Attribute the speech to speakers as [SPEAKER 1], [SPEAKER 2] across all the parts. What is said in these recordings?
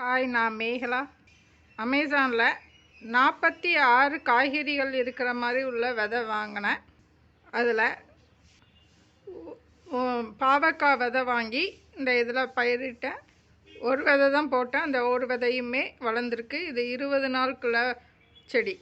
[SPEAKER 1] Hi நான் மேகலா. அமேசானில் நாற்பத்தி ஆறு காய்கறிகள் இருக்கிற மாதிரி உள்ள விதை வாங்கினேன். அதில் பாவக்காய் விதை வாங்கி இந்த இதில் பயிரிட்டேன். ஒரு விதை தான் போட்டேன். அந்த ஒரு விதையுமே வளர்ந்துருக்கு. இது இருபது நாளுக்குள்ள செடி.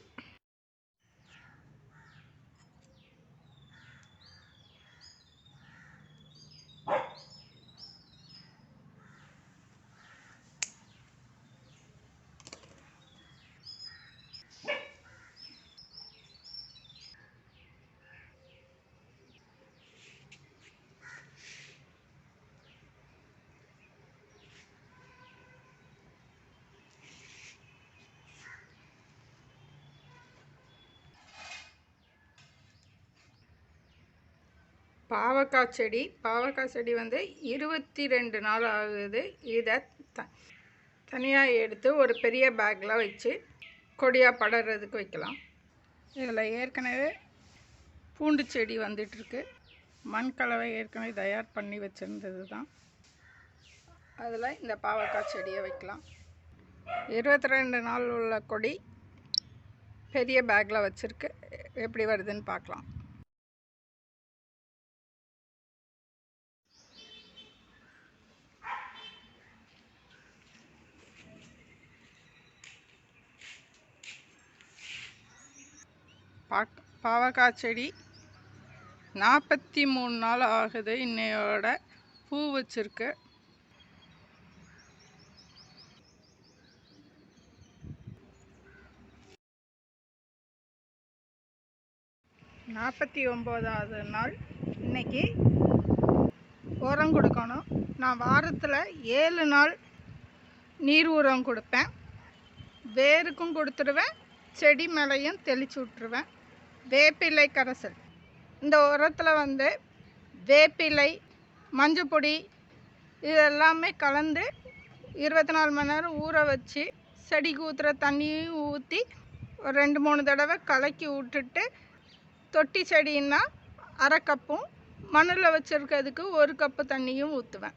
[SPEAKER 1] பாவக்காய் செடி பாவக்காய் செடி வந்து இருபத்தி ரெண்டு நாள் ஆகுது. இதை த தனியாக எடுத்து ஒரு பெரிய பேக்கில் வச்சு கொடியாக படறதுக்கு வைக்கலாம். இதில் ஏற்கனவே பூண்டு செடி வந்துட்டுருக்கு. மண் கலவை ஏற்கனவே தயார் பண்ணி வச்சுருந்தது தான். அதில் இந்த பாவக்காய் செடியை வைக்கலாம். இருபத்தி ரெண்டு நாள் உள்ள கொடி பெரிய பேக்கில் வச்சுருக்கு. எப்படி வருதுன்னு பார்க்கலாம். பாக் பாவக்காய் செடி நாற்பத்தி மூணு நாள் ஆகுது இன்னையோட பூ வச்சுருக்கு. நாற்பத்தி ஒம்போதாவது நாள். இன்னைக்கு உரம் கொடுக்கணும். நான் வாரத்தில் ஏழு நாள் நீர் உரம் கொடுப்பேன். வேருக்கும் கொடுத்துடுவேன். செடி மேலேயும் தெளிச்சு விட்ருவேன் வேப்பிலை கரைசல் இந்த உரத்தில் வந்து வேப்பிலை மஞ்சப்பொடி இது எல்லாமே கலந்து இருபத்தி நாலு மணி நேரம் ஊற வச்சு செடிக்கு ஊற்றுற தண்ணியும் ஊற்றி ஒரு ரெண்டு மூணு தடவை கலக்கி விட்டுட்டு தொட்டி செடின்னா அரை கப்பும் மண்ணில் வச்சுருக்கிறதுக்கு ஒரு கப்பு தண்ணியும் ஊற்றுவேன்